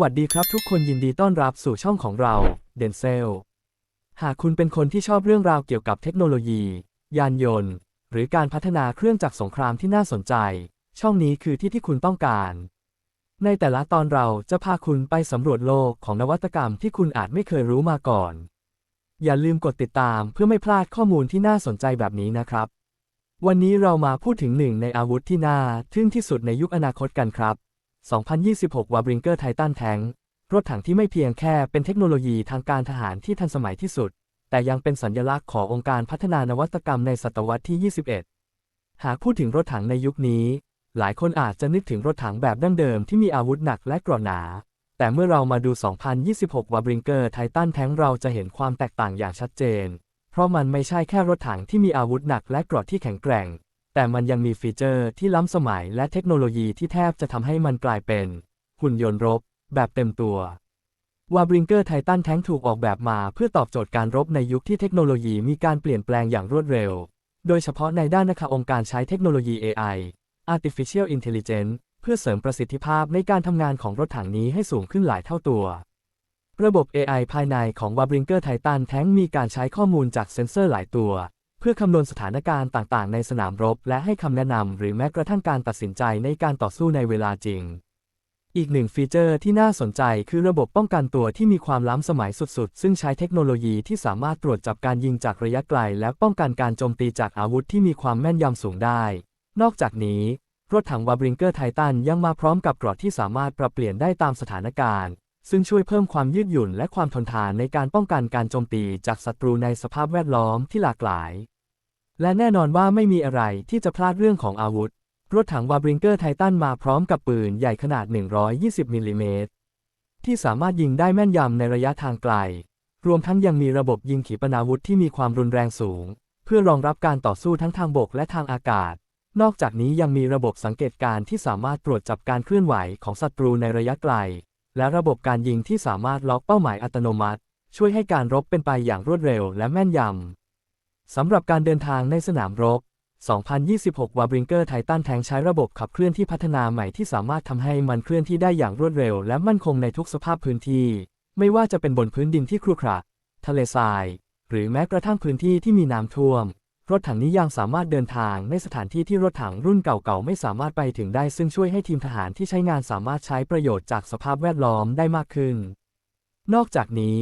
วัสดีครับทุกคนยินดีต้อนรับสู่ช่องของเราเดนเซล หากคุณเป็นคนที่ชอบเรื่องราวเกี่ยวกับเทคโนโลยี ยานยนต์ หรือการพัฒนาเครื่องจักรสงครามที่น่าสนใจ ช่องนี้คือที่ที่คุณต้องการ ในแต่ละตอนเราจะพาคุณไปสำรวจโลกของนวัตกรรมที่คุณอาจไม่เคยรู้มาก่อน อย่าลืมกดติดตามเพื่อไม่พลาดข้อมูลที่น่าสนใจแบบนี้นะครับ วันนี้เรามาพูดถึงหนึ่งในอาวุธที่น่าทึ่งที่สุดในยุคอนาคตกันครับ 2026 วาบริงเกอร์ไททันแทงรถถังที่ไม่เพียงแค่เป็นเทคโนโลยีทางการทหารที่ทันสมัยที่สุด แต่ยังเป็นสัญลักษณ์ขององค์การพัฒนานวัตกรรมในศตวรรษที่ 21 หากพูดถึงรถถังในยุคนี้ หลายคนอาจจะนึกถึงรถถังแบบดั้งเดิมที่มีอาวุธหนักและเกราะหนา แต่เมื่อเรามาดู 2026 วาบริงเกอร์ไททันแทงเราจะเห็นความแตกต่างอย่างชัดเจน เพราะมันไม่ใช่แค่รถถังที่มีอาวุธหนักและเกราะที่แข็งแกร่ง แต่มันยังมีฟีเจอร์ที่ล้ำสมัยและเทคโนโลยีที่แทบจะทำให้มันกลายเป็น หุ่นยนต์รบ แบบเต็มตัววาบริงเกอร์ไททันแท้งถูกออกแบบมาเพื่อตอบโจทย์การรบในยุคที่เทคโนโลยีมีการเปลี่ยนแปลงอย่างรวดเร็ว โดยเฉพาะในด้านนะคะองค์การใช้เทคโนโลยี AI Artificial Intelligence เพื่อเสริมประสิทธิภาพในการทำงานของรถถังนี้ให้สูงขึ้นหลายเท่าตัว ระบบ AI ภายในของวาบริงเกอร์ไททันแท้งมีการใช้ข้อมูลจากเซ็นเซอร์หลายตัว พื่อคำนวณสถานการณ์ต่างๆ ในสนามรบ และให้คำแนะนำหรือแม้กระทั่งการตัดสินใจในการต่อสู้ในเวลาจริง อีกหนึ่งฟีเจอร์ที่น่าสนใจคือระบบป้องกันตัวที่มีความล้ำสมัยสุดๆ ซึ่งใช้เทคโนโลยีที่สามารถตรวจจับการยิงจากระยะไกล และป้องกันการโจมตีจากอาวุธที่มีความแม่นยำสูงได้ นอกจากนี้ รถถังวาบริงเกอร์ไททันยังมาพร้อมกับกรอบที่สามารถปรับเปลี่ยนได้ตามสถานการณ์ ซึ่งช่วยเพิ่มความยืดหยุ่นและความทนทานในการป้องกันการโจมตีจากศัตรูในสภาพแวดล้อมที่หลากหลาย และแน่นอนว่าไม่มีอะไรที่จะพลาดเรื่องของอาวุธ รถถังวาบริงเกอร์ไททันมาพร้อมกับปืนใหญ่ขนาด 120มิลลิเมตรที่สามารถยิงได้แม่นยำในระยะทางไกล รวมทั้งยังมีระบบยิงขีปนาวุธที่มีความรุนแรงสูง เพื่อรองรับการต่อสู้ทั้งทางบกและทางอากาศ นอกจากนี้ยังมีระบบสังเกตการที่สามารถตรวจจับการเคลื่อนไหวของศัตรูในระยะไกล และระบบการยิงที่สามารถล็อกเป้าหมายอัตโนมัติ ช่วยให้การรบเป็นไปอย่างรวดเร็วและแม่นยำ สำหรับการเดินทางในสนามรบ 2026 วาบริงเกอร์ไททันแทงใช้ระบบขับเคลื่อนที่พัฒนาใหม่ที่สามารถทำให้มันเคลื่อนที่ได้อย่างรวดเร็ว และมั่นคงในทุกสภาพพื้นที่ ไม่ว่าจะเป็นบนพื้นดินที่ครุขระ ทะเลทราย หรือแม้กระทั่งพื้นที่ที่มีน้ำท่วม รถถังนี้ยังสามารถเดินทางในสถานที่ที่รถถังรุ่นเก่าๆไม่สามารถไปถึงได้ ซึ่งช่วยให้ทีมทหารที่ใช้งานสามารถใช้ประโยชน์จากสภาพแวดล้อมได้มากขึ้น นอกจากนี้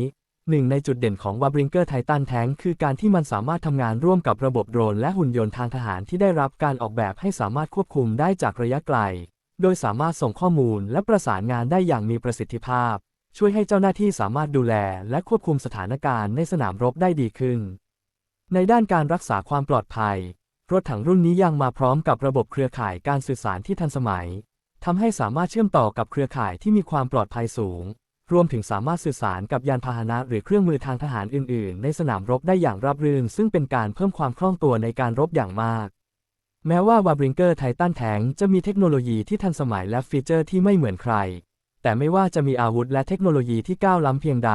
หนึ่งในจุดเด่นของวาบริงเกอร์ไททันแท้งคือการที่มันสามารถทำงานร่วมกับระบบโดรนและหุ่นยนต์ทางทหารที่ได้รับการออกแบบให้สามารถควบคุมได้จากระยะไกล โดยสามารถส่งข้อมูลและประสานงานได้อย่างมีประสิทธิภาพ ช่วยให้เจ้าหน้าที่สามารถดูแลและควบคุมสถานการณ์ในสนามรบได้ดีขึ้น ในด้านการรักษาความปลอดภัย รถถังรุ่นนี้ยังมาพร้อมกับระบบเครือข่ายการสื่อสารที่ทันสมัยทำให้สามารถเชื่อมต่อกับเครือข่ายที่มีความปลอดภัยสูง รวมถึงสามารถสื่อสารกับยานพาหนะหรือเครื่องมือทางทหารอื่น ๆ ในสนามรบได้อย่างราบรื่น ซึ่งเป็นการเพิ่มความคล่องตัวในการรบอย่างมาก แม้ว่าวาบริงเกอร์ไททันแทงจะมีเทคโนโลยีที่ทันสมัยและฟีเจอร์ที่ไม่เหมือนใคร แต่ไม่ว่าจะมีอาวุธและเทคโนโลยีที่ก้าวล้ำเพียงใด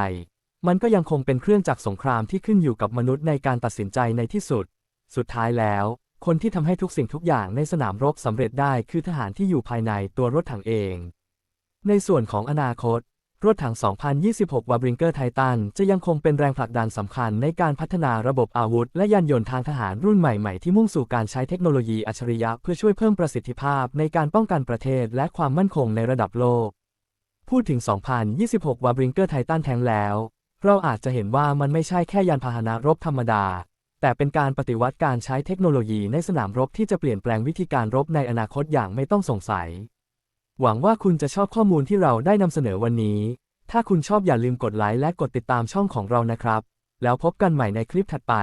มันก็ยังคงเป็นเครื่องจักรสงครามที่ขึ้นอยู่กับมนุษย์ในการตัดสินใจในที่สุด สุดท้ายแล้ว คนที่ทำให้ทุกสิ่งทุกอย่างในสนามรบสำเร็จได้คือทหารที่อยู่ภายในตัวรถถังเอง ในส่วนของอนาคต รถถัง 2026 วาบริงเกอร์ไททันจะยังคงเป็นแรงผลักดันสำคัญในการพัฒนาระบบอาวุธ และยานยนต์ทางทหารรุ่นใหม่ๆ ที่มุ่งสู่การใช้เทคโนโลยีอัจฉริยะเพื่อช่วยเพิ่มประสิทธิภาพในการป้องกันประเทศและความมั่นคงในระดับโลก พูดถึง 2026 วาบริงเกอร์ไททันแทงแล้ว เราอาจจะเห็นว่ามันไม่ใช่แค่ยานพาหนะรบธรรมดา แต่เป็นการปฏิวัติการใช้เทคโนโลยีในสนามรบที่จะเปลี่ยนแปลงวิธีการรบในอนาคตอย่างไม่ต้องสงสัย หวังว่าคุณจะชอบข้อมูลที่เราได้นำเสนอวันนี้ ถ้าคุณชอบอย่าลืมกดไลค์และกดติดตามช่องของเรานะครับ แล้วพบกันใหม่ในคลิปถัดไป